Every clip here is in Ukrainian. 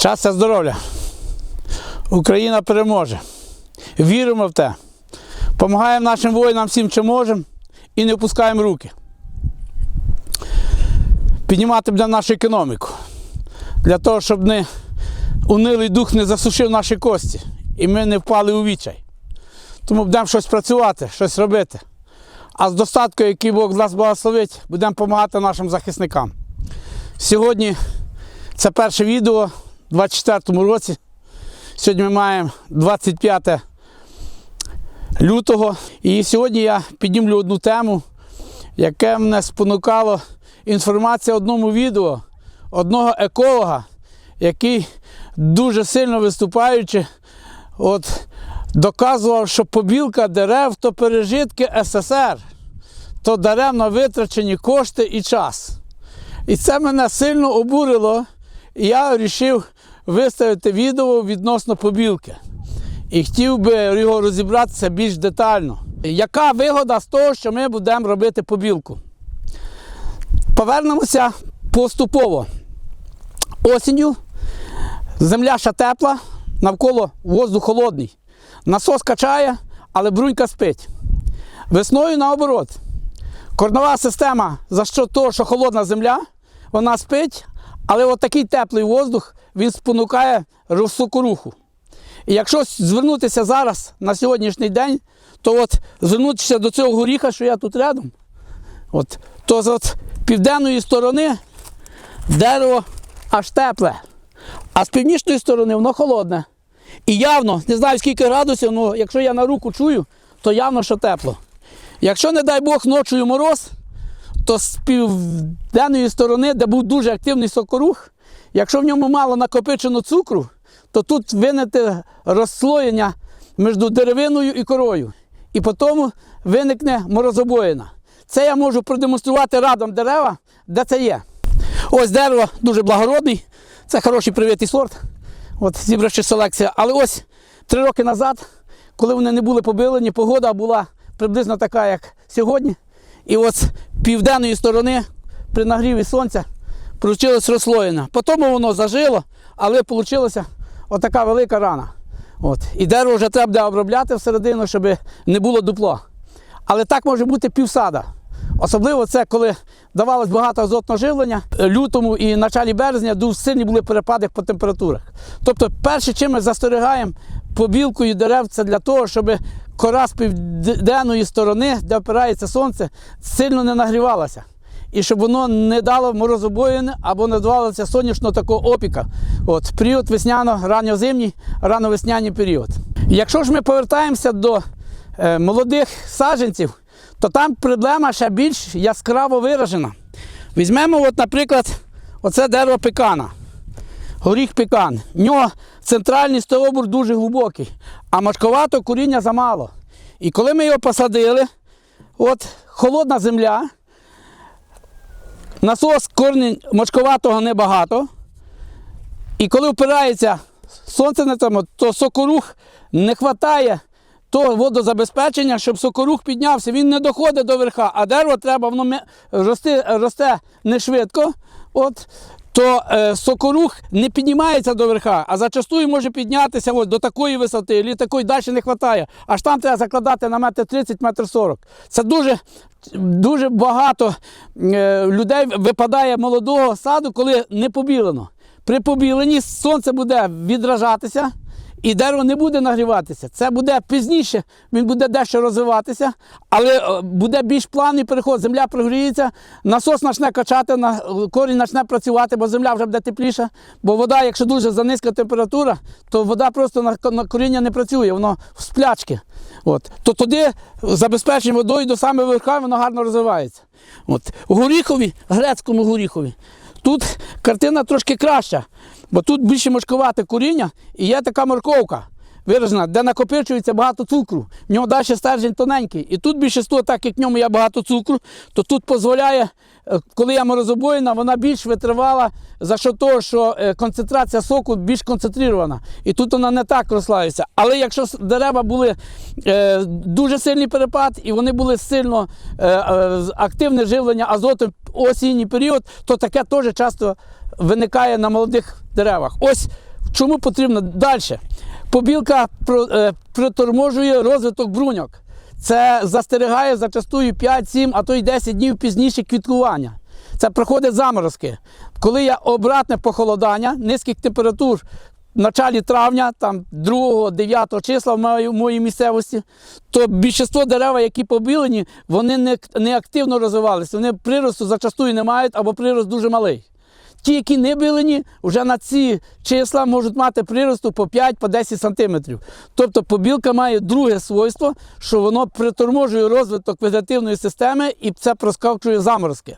Щастя, здоров'я. Україна переможе. Віримо в те. Помагаємо нашим воїнам всім, чим можемо, і не опускаємо руки. Піднімати будемо нашу економіку. Для того, щоб не унилий дух не засушив наші кості. І ми не впали у відчай. Тому будемо щось працювати, щось робити. А з достаткою, який Бог нас благословить, будемо допомагати нашим захисникам. Сьогодні це перше відео у 24-му році. Сьогодні ми маємо 25 лютого. І сьогодні я піднімлю одну тему, яке мене спонукало інформація одному відео одного еколога, який дуже сильно виступаючи, от, доказував, що побілка дерев то пережитки СССР, то даремно витрачені кошти і час. І це мене сильно обурило, і я вирішив виставити відео відносно побілки. І хотів би його розібратися більш детально. Яка вигода з того, що ми будемо робити побілку? Повернемося поступово. Осінню земля ще тепла, навколо воздух холодний. Насос качає, але брунька спить. Весною наоборот. Корнова система за що того, що холодна земля, вона спить, але от такий теплий воздух він спонукає розсокоруху. І якщо звернутися зараз на сьогоднішній день, то от звернутися до цього горіха, що я тут рядом, от, то з от південної сторони дерево аж тепле, а з північної сторони воно холодне. І явно, не знаю скільки градусів, але якщо я на руку чую, то явно, що тепло. Якщо, не дай Бог, ночою мороз, то з південної сторони, де був дуже активний сокорух, якщо в ньому мало накопичено цукру, то тут виникне розслоєння між деревиною і корою. І потім виникне морозобоїна. Це я можу продемонструвати радом дерева, де це є. Ось дерево дуже благородний, це хороший привітий сорт. От зібравши селекція. Але ось три роки назад, коли вони не були побилені, погода була приблизно така, як сьогодні. І от з південної сторони при нагріві сонця получилось розслоєно. Потім воно зажило, але вийшла отака велика рана. От. І дерево вже треба буде обробляти всередину, щоб не було дупло. Але так може бути півсада. Особливо це, коли давалось багато азотного живлення, лютому і началі березня дуже сильні були перепади по температурах. Тобто, перше, чим ми застерігаємо побілкою дерев, це для того, щоб кора з південної сторони, де опирається сонце, сильно не нагрівалася. І щоб воно не дало морозобоїни або не давалося сонячного такого опіка. От, період весняно, ранньозимній, рановесняний період. Якщо ж ми повертаємося до е, молодих саджанців, то там проблема ще більш яскраво виражена. Візьмемо, от, наприклад, оце дерево пекана. Горіх пекан. В нього центральний стовбур дуже глибокий, а мошковато коріння замало. І коли ми його посадили, от холодна земля, насос корінь мошковатого небагато. І коли впирається сонце на тому, то сокорух не вистачає того водозабезпечення, щоб сокорух піднявся. Він не доходить до верха, а дерево треба, воно рости, росте не швидко. От, то е, сокорух не піднімається до верха, а зачастую може піднятися ось до такої висоти, або такої далі не вистачає. Аж там треба закладати на метр 30, метр 40. Це дуже, дуже багато е, людей випадає молодого саду, коли не побілено. При побіленні сонце буде відражатися. І дерево не буде нагріватися. Це буде пізніше, він буде дещо розвиватися, але е, буде більш плавний переход. Земля прогріється, насос почне качати, корінь почне працювати, бо земля вже буде тепліша. Бо вода, якщо дуже занизька температура, то вода просто на, коріння не працює, воно в сплячки. От. То туди забезпечення водою до самого верха воно гарно розвивається. От. У горіхові, грецькому горіхові, Тут картина трошки краща, бо тут більше мошковате коріння і є така морковка виражена, де накопичується багато цукру. В нього далі стержень тоненький. І тут більше так як в ньому є багато цукру, то тут дозволяє, е, коли я морозобоїна, вона більш витривала за що того, що е, концентрація соку більш концентрована. І тут вона не так розслаюється. Але якщо дерева були е, дуже сильний перепад і вони були сильно активне живлення азотом осінній період, то таке теж часто виникає на молодих деревах. Ось Чому потрібно далі? Побілка е, приторможує розвиток бруньок. Це застерігає зачастую 5-7, а то й 10 днів пізніше квіткування. Це проходить заморозки. Коли є обратне похолодання низьких температур в началі травня, там 2-9 числа в моїй, місцевості, то більшість дерева, які побілені, вони не активно розвивалися. Вони приросту зачастую не мають або прирост дуже малий. Ті, які не билені, вже на ці числа можуть мати приросту по 5-10 см. Тобто побілка має друге свойство, що воно приторможує розвиток вегетативної системи і це проскавчує заморозки.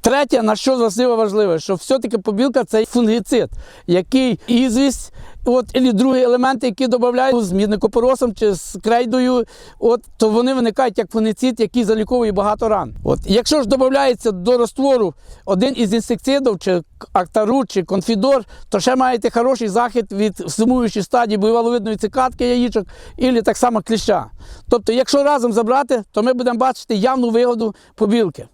Третє, на що важливо важливе, що все-таки побілка це фунгіцид, який ізвість, от, і другі елементи, які додають з мідникопоросом чи з крейдою, от, то вони виникають як фунгіцид, який заліковує багато ран. От, якщо ж додається до розтвору один із інсектицидів, чи актару, чи конфідор, то ще маєте хороший захист від сумуючої стадії буйволовидної цикадки яїчок, і так само кліща. Тобто, якщо разом забрати, то ми будемо бачити явну вигоду побілки.